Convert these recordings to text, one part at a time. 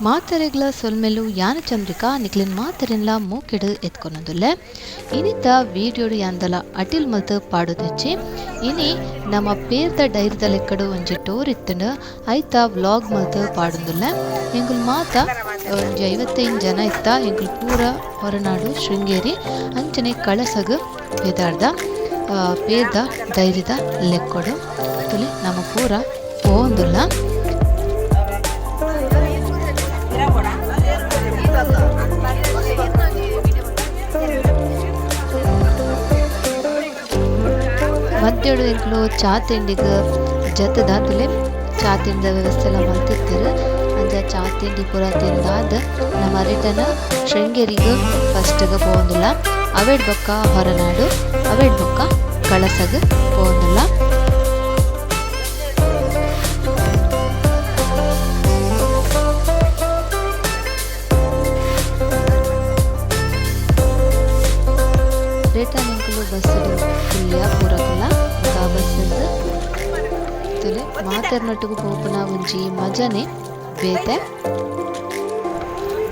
ಮಾತರೆಗ್ಲ ಸೊಲ್ಮೆಲು ಯಾನ ಚಂದ್ರಿಕಾ நிக்கலின் ಮಾತರೆನ್ಲ மூக்கிடு ಎತ್ಕೊನೊಂದುಲ್ಲೆ ಇನಿತ வீடியோடு ಯಾಂದಲ ಅಟಿಲ್ மல்த்து ಪಾಡೋದೆಚ್ಚಿ ಇನಿ ನಮ್ಮ ಪೇರ್ದ ಡೈರಿದ ಲೆಕ್ಕಡು ಒಂಜಿ ಟೋರ್ ಇತ್ತಂಡು ಐತ ವ್ಲಾಗ್ ಮಲ್ತ್ ಪಾಡೊಂದುಲ್ಲೆ. ಎಂಕುಲ್ ಮಾತ ಒಂಜಿ ಐವತ್ತೈದು ಜನ ಇತ್ತ ಎಂಕುಲ್ ಪೂರ ಹೊರನಾಡು ಶೃಂಗೇರಿ ಅಂಚನೆ ಕಳಸಗ್ ಎದಾರ್ದ ಆ, ಪೇರ್ದ ಲೆಕ್ಕಡು. ತುಲಿ ನಮ್ಮ ಪೂರ ಪೋಂದುಲ್ಲ ಮಧ್ಯಾಹ್ನ ದಿನಗಳು ಚಾ ತಿಂಡಿಗೆ ಜತದ ತುಲೆ ಚಾ ತಿಂಡಿದ ವ್ಯವಸ್ಥೆ ಎಲ್ಲ ಮಾಡ್ತಿರ್ತಾರೆ. ಅಂದರೆ ಚಾ ತಿಂಡಿ ಪೂರ ತಿಂದಾದ ನಮ್ಮ ರಿಟರ್ನ್ ಶೃಂಗೇರಿಗೆ ಫಸ್ಟ್ಗೆ ಪೋಂದಿಲ್ಲ ಅವೇಡ್ ಬೊಕ್ಕ ಹೊರನಾಡು, ಅವೇಡ್ ಬೊಕ್ಕ ಕಳಸಗೆ ಪೋಂದಿಲ್ಲ ಮಾತೆರ್ನೊಟ್ಟಿಗೆ ಪೋಪುನ ಒಂಜಿ ಮಜನೆ ಬೇತೆ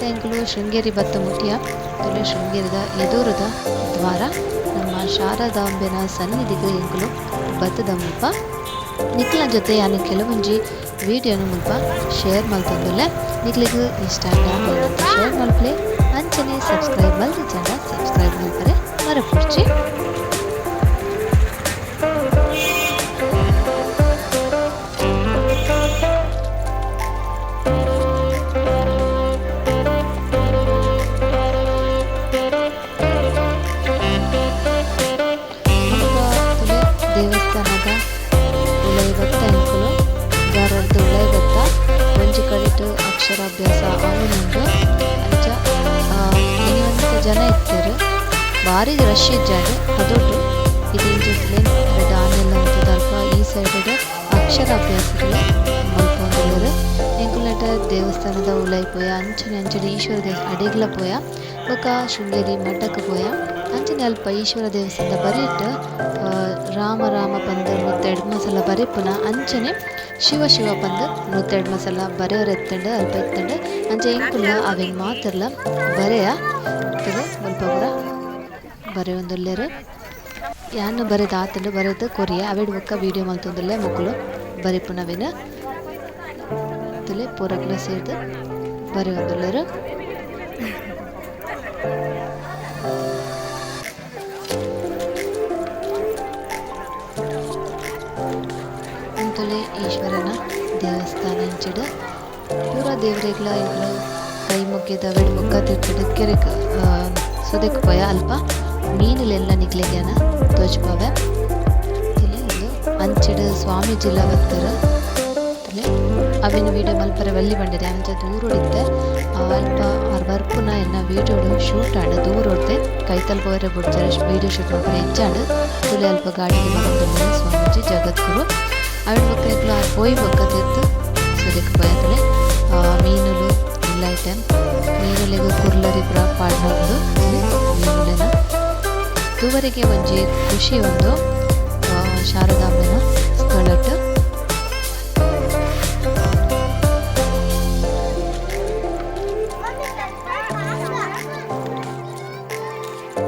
ಎಂಕುಲು ಶೃಂಗೇರಿ ಬತ್ತ ಮುಟ್ಟಿಯ ತುಲೆ ಶೃಂಗೇರಿದ ಎದುರುದ ದ್ವಾರ, ನಮ್ಮ ಶಾರದಾಂಬೆನ ಸನ್ನಿಧಿಗೆ ಎಂಕುಲು ಬತ್ತದ ಮುಲ್ಪ. ನಿಖಿಲ ಜೊತೆ ಯಾನು ಕೆಲವೊಂಜಿ ವಿಡಿಯೋನ ಮುಲ್ಪ ಶೇರ್ ಮಾಡ್ತದಲ್ಲ ನಿಖಿಲಿಗೂ ಇಷ್ಟ ಶೇರ್ ಮಾಡ್ಲಿ ಅಂಚನೆ ಸಬ್ಸ್ಕ್ರೈಬ್ ಮಲ್ತಿ ಜನ ಸಬ್ಸ್ಕ್ರೈಬ್ ಮಲ್ಪರೆ ಅಕ್ಷರಾಭ್ಯಾಸ ಆವನುಂಡು ಅಂಚ ಇನಿವಂತ ಜನ ಇತ್ತರು ಭಾರಿ ರಶ್ ಇದ್ದಾರೆ. ಅದೊಟ್ಟು ಇದೇನು ಜೊತೆ ಎರಡು ಅಂತ ದರ್ಪ ಈ ಸೈಡ್ ಅಕ್ಷರಾಭ್ಯಾಸಗಳು ಮಲ್ಕೊಂಡಿದ್ದಾರೆ ಎಂಕುಲಟ ದೇವಸ್ಥಾನದ ಉಲೈ ಪೋಯ, ಅಂಚನೆ ಅಂಚನೆ ಈಶ್ವರ ದೇವ ಅಡೆಗ್ಲ ಪೋಯ ಬೊಕ ಶೃಂಗೇರಿ ಮಠಕ್ಕೆ ಪೋಯ, ಅಂಚನೆ ಅಲ್ಪ ಈಶ್ವರ ದೇವಸ್ಥಾನದ ಬರೀಟ್ ರಾಮ ರಾಮ ಪಂದರ್ ಮತ್ತು ಎಡ್ಮಸಲ ಬರೀಪುನ ಅಂಚನೆ ಶಿವ ಶಿವ ಪಂದ್ ನೂತ್ತೆರಡು ಮಸಾಲ ಬರೆಯೋರು ಎತ್ತಂಡು ಅಲ್ಪ ಎತ್ತಂಡು ಅಂಚೆ ಎಂಕುಲ್ಲ ಅವೆಂಗ್ ಮಾತ್ರಲ, ಬರೆಯ ಮುಲ್ಪ ಪೂರ ಬರೆಯೊಂದುಲ್ಲೆರ್ ಯಾನು ಬರೆದ ಆತಂಡು, ಬರೆದು ಕೊರಿಯ, ಅವೆಡ್ ಬೊಕ್ಕ ವಿಡಿಯೋ ಮಲ್ತೊಂದಲ್ಲೇ ಮಕ್ಕಳು. ಬರೆಪುನವೆನ ತುಲೆ ಪೂರಕ್ಲ ಸೇರ್ದು, ಬರೆ ಅಂತಲೇ ಪೂರ ದೇವರೆಗ್ಲ ಇಗ್ಲು ಕೈ ಮುಗ್ಗಿದ ಮುಖ ಮುಗ್ಗ ತಿರ್ಪಿಡು ಕೆರೆಕ್ ಸುದೆಕ್ ಪೋಯ ಅಲ್ಪ. ಮೀನುಲೆಲ್ಲ ನಿಗ್ಲೆಗ್ಯಾನ ತೋಜ್ಪವೆ ತಲೆ ಇದು ಅಂಚಿಡ ಸ್ವಾಮೀಜಿಲ್ಲ ಬರ್ತಾರೆ. ಅವಿನ ವೀಡಿಯೋ ಮಲ್ಪರೆ ವಲ್ಲಿ ಬಂದಿದೆ. ಅಂಚ ದೂರ ಹೊಡಿತೆ ಅಲ್ಪ ಅವ್ರ ಬರ್ಪುನ ಎನ್ನ ವೀಡಿಯೋಡು ಶೂಟ್ ಆಡ. ದೂರ ಹೊಡ್ದೆ. ಕೈತಲ್ ಪೋರೆ ಬಿಡ್ತಾರೆ ವೀಡಿಯೋ ಶೂಟ್ ಮಾಡ್ತಾರೆ ಹೆಚ್ಚಾಡು ತುಲೆ ಅಲ್ಪ ಗಾಡಿ ಸ್ವಾಮೀಜಿ ಜಗದ್ಗುರು. ಬಕ್ಕ ಇಗ್ಲು ಆ ಪೋಯಿ ಬಕ್ಕ ತಿರ್ತು ಸುದಕ್ಕೆ ಪೋಯತಲೆ ಮೀನುಲು ಇಲ್ಲ ಐಟಮ್ ಮೀನುಲೆಗು ಕುರ್ಲರಿ ಪುರ ಪಾಡ್ನೊಂದು ಮೀನುಲೆನ. ತೂವರೆಗೆ ಒಂಜಿ ಖುಷಿ ಒಂದು ಶಾರದಾಂಬೆನ ಸ್ಥಳಟ್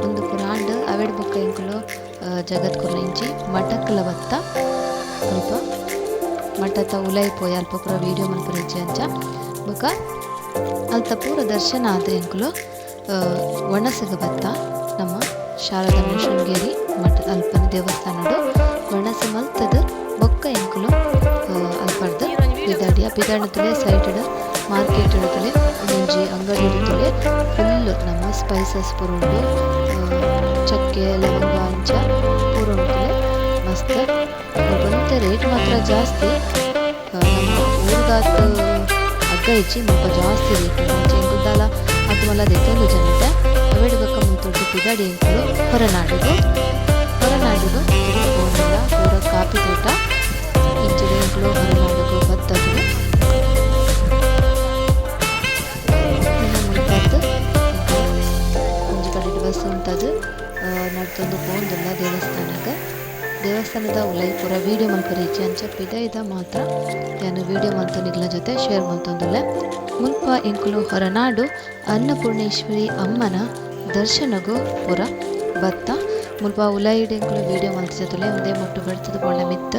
ಒಂದು ಪುರಾಂಡ್ ಅವೆಡ್ ಬುಕ್ಕ ಎಂಕುಲು ಜಗದ್ಗುರು ಇಂಚಿ ಮಠಕ್ಕಲ ಬತ್ತ ಅಲ್ಪ ಮಠತ ಉಲೈ ಪೋಯ, ಅಲ್ಪ ಪೂರ ಅಂಚ. ಬೊಕ ಅಲ್ತ ಪೂರ ದರ್ಶನ ಆದ್ರೆ ಎಂಕುಲು ವಣಸಗ ಬತ್ತ ನಮ್ಮ ಶಾರದಮ್ಮ ಶೃಂಗೇರಿ ಮಠ, ಅಲ್ಪನ ದೇವಸ್ಥಾನದ ಒಣಸ ಮಲ್ತದ ಬೊಕ್ಕ ಎಂಕುಲು ಅಲ್ಪರ್ದ ಪಿದಾಡಿಯ ಪಿದಾಡ ತುಲೆ ಸೈಡ್ ಮಾರ್ಕೆಟ್ ಇಡತಲೆ ಒಂಜಿ ಅಂಗಡಿ ಇಡತಲೆ ಫುಲ್ ನಮ್ಮ ಸ್ಪೈಸಸ್ ಪುರುಂಡು ಚಕ್ಕೆ, ಲವಂಗ, ಅಂಚ ಪೂರ ಉಂಟುಲೆ ಮಸ್ತ್. ಬಂತ ರೇಟ್ ಮಾತ್ರ ಜಾಸ್ತಿ. ನಮ್ಮ ಅಗ್ಗ ಇಜ್ಜಿ ಮುಲ್ಪ ಜಾಸ್ತಿ ರೇಟ್ ಮುಂಚೆ ಎಂಕುದಾಲ ಅದು ಮಲ್ಲ ದೆತ್ತೊಂದು ಜನತೆ ಅವೆಡು ಬಕ್ಕ ಮುಂತೊಡ್ಡು ಪಿದಾಡಿ ಎಂಕುಲು ಹೊರನಾಡುಗು ಹೊರನಾಡುಗು ಹೋಗಿಲ್ಲ ಪೂರ ಕಾಫಿ ತೋಟ ಇಂಚಿಡು ಎಂಕುಲು ಹೊರನಾಡುಗು ಬತ್ತದು. ಕಡೆ ಬಸ್ ಉಂಟದು ನಡ್ತೊಂದು ಪೋಂದುಲ್ಲ ದೇವಸ್ಥಾನಕ್ಕೆ. ದೇವಸ್ಥಾನದ ಉಲೈ ಪೂರ ವೀಡಿಯೋ ಮಲ್ಪರೆ ಅಂಚಪ್ಪಿದೆ ಇದ ಮಾತ್ರ. ನಾನು ವೀಡಿಯೋ ಮಲ್ತೊನಿಗ್ಲ ಜೊತೆ ಶೇರ್ ಮಲ್ತೊಂದುಲ್ಲೆ ಮುಲ್ಪ ಇಂಕುಲು ಹೊರನಾಡು ಅನ್ನಪೂರ್ಣೇಶ್ವರಿ ಅಮ್ಮನ ದರ್ಶನಗೂ ಪುರ ಬತ್ತ. ಮುಲ್ಪ ಉಲೈಡ್ ಇಂಕುಲು ವೀಡಿಯೋ ಜೊತೆ ಒಂದೇ ಮೊಟ್ಟು ಬಡ್ತದ ಪೋಂಡ ಮಿತ್ತ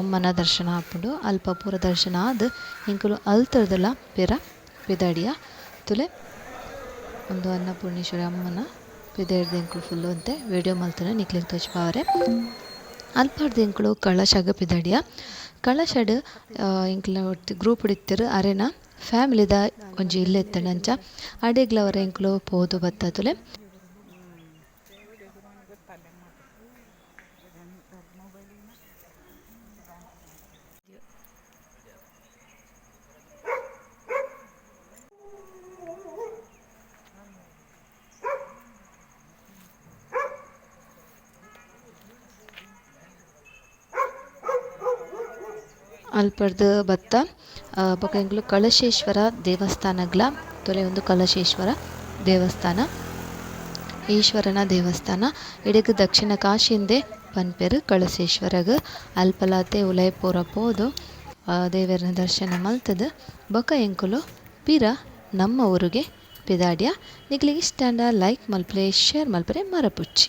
ಅಮ್ಮನ ದರ್ಶನ ಆಪುಂಡು ಅಲ್ಪ ಪೂರ ದರ್ಶನ ಆದ್ ಇಂಕುಲು ಅಲ್ತರ್ದಲ ಪಿರ ಪಿದಡಿಯ ತುಲೆ. ಒಂದು ಅನ್ನಪೂರ್ಣೇಶ್ವರಿ ಅಮ್ಮನ ಪಿದೆಡ್ದು ಎಂಕುಲು ಫುಲ್ಲು ಅಂತೆ. ವಿಡಿಯೋ ಮಲ್ತನ ನಿಕ್ಲಿಗೆ ತೋಚ್ಪಾವರೆ ಅಲ್ಪಾರ್ದು ಎಂಕುಲು ಕಳಶಗ ಪಿದಡಿಯ. ಕಳಶಡ್ ಇಂಕ್ಲ ಒಟ್ಟು ಗ್ರೂಪ್ ಹಿಡಿತಿರು ಅರೆನ. ಫ್ಯಾಮಿಲಿದ ಒಂಜಿ ಇಲ್ಲೆತ್ತಣಂಚ. ಅಡೆಗ್ಲ ಅಡೆಗ್ಲವರ ಎಂಕುಲು ಪೋದು ಬತ್ತದುಲೆ ಅಲ್ಪರ್ದು ಬತ್ತ ಬೊಕ ಎಂಕ್ಲು ಕಳಶೇಶ್ವರ ದೇವಸ್ಥಾನಗ್ಲ ತೊಲೆ ಒಂದು ಕಳಶೇಶ್ವರ ದೇವಸ್ಥಾನ, ಈಶ್ವರನ ದೇವಸ್ಥಾನ, ಇಡಗ್ ದಕ್ಷಿಣ ಕಾಶಿಂದೆ ಪನ್ಪೆರು ಕಳಶೇಶ್ವರಗ, ಅಲ್ಪಲಾತೆ ಉಲಯಪುರ ಪೋದು ದೇವರನ ದೇವೆರ್ನ ದರ್ಶನ ಮಲ್ತದ ಬೊಕ ಎಂಕುಲು ಪಿರ ನಮ್ಮ ಊರಿಗೆ ಪಿದಾಡ್ಯ. ನಿಗ್ಲಿಗೆ ಇಷ್ಟ ಲೈಕ್ ಮಲ್ಪರೆ ಶೇರ್ ಮಲ್ಪರೆ ಮರಪುಚ್ಚಿ.